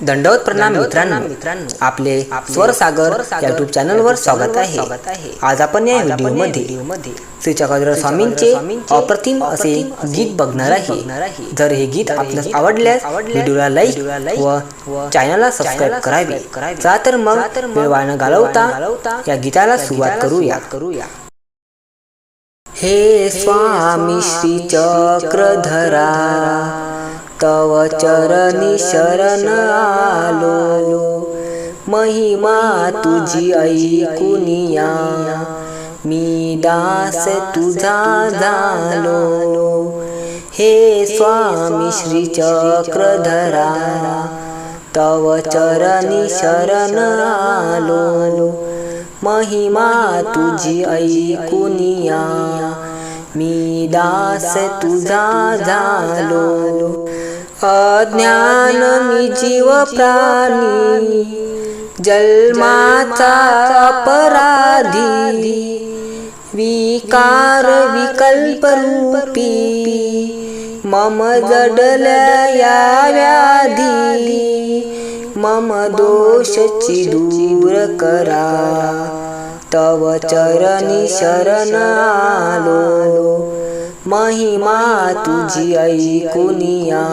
दंडवत प्रणाम मित्रांनो. मित्रांनो. आपले स्वर सागर युट्यूब चॅनल वर स्वागत आहे. आज आपण या व्हिडिओमध्ये श्री चक्रधर स्वामींचे अप्रतिम असे गीत बघणार आहे. जर हे गीत आपल्यास आवडल्यास व्हिडिओला लाईक व चॅनलला सबस्क्राईब करावे. चला तर मग वेळ घालवता या गीताला सुरुवात करूया. करूया. हे स्वामी श्री चक्रधरा तव चरणी शरण आलो. महिमा तुझी ऐकुनिया. मी दास तुझा झालो हे स्वामी श्री चक्रधरा. तव चरणी शरण आलो. महिमा तुझी ऐकुनिया. मी दास तुझा झालो अज्ञान मी जीव प्राणी जन्माचा अपराधी विकार विकल्प रूपी मम जडल्या या व्याधी मम दोषची दूर करा तव चरणी शरण आलो महिमा तुझी ऐकुनिया.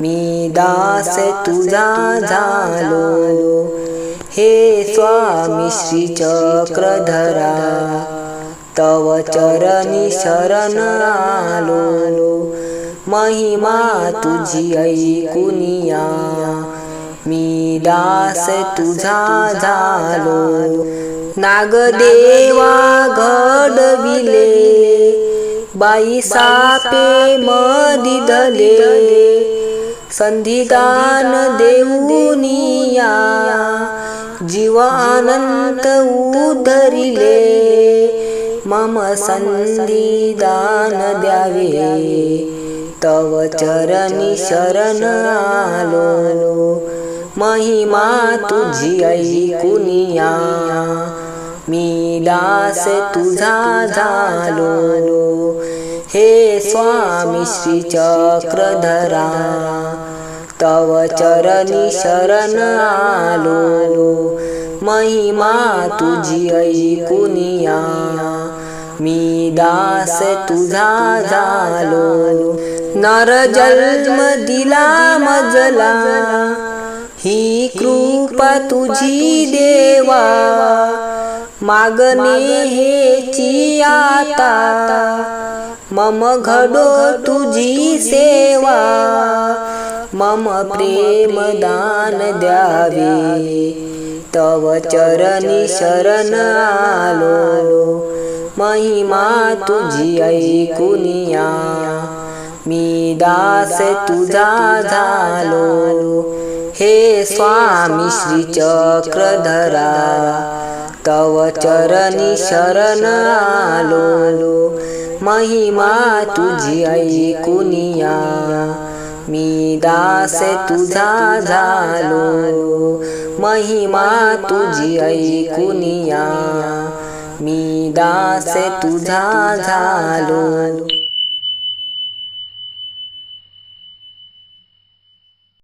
मी दास तुझा झालो. हे स्वामी श्री चक्रधरा तव चरणी शरण आलो. महिमा तुझी ऐकुनिया. मी दास तुझा झालो. नागदेवा घड बाई सापे मदिदले संधिदान देऊनिया जीव अनंत उधरिले मम संधिदान द्यावे तव चरणी शरण आलो महिमा तुझी ऐकुनिया मी दास तुझा झालो हे स्वामी श्री चक्रधरा तव चरणी शरण आलो महिमा तुझी ऐकुनिया मी दास तुझा झालो नर जन्म दिला मजला ही कृपा तुझी देवा मागणे हे आता मम घडो तुझी सेवा मम प्रेम दान द्यावे. तव चरणी शरण आलो महिमा तुझी ऐकुनिया. मी दास तुझा झालो हे स्वामी श्री चक्रधरा तव चरणी शरण आलो महिमा तुझी ऐकुनिया. मी दास तुझा झालो. महिमा तुझी ऐकुनिया. मी दास तुझा झालो.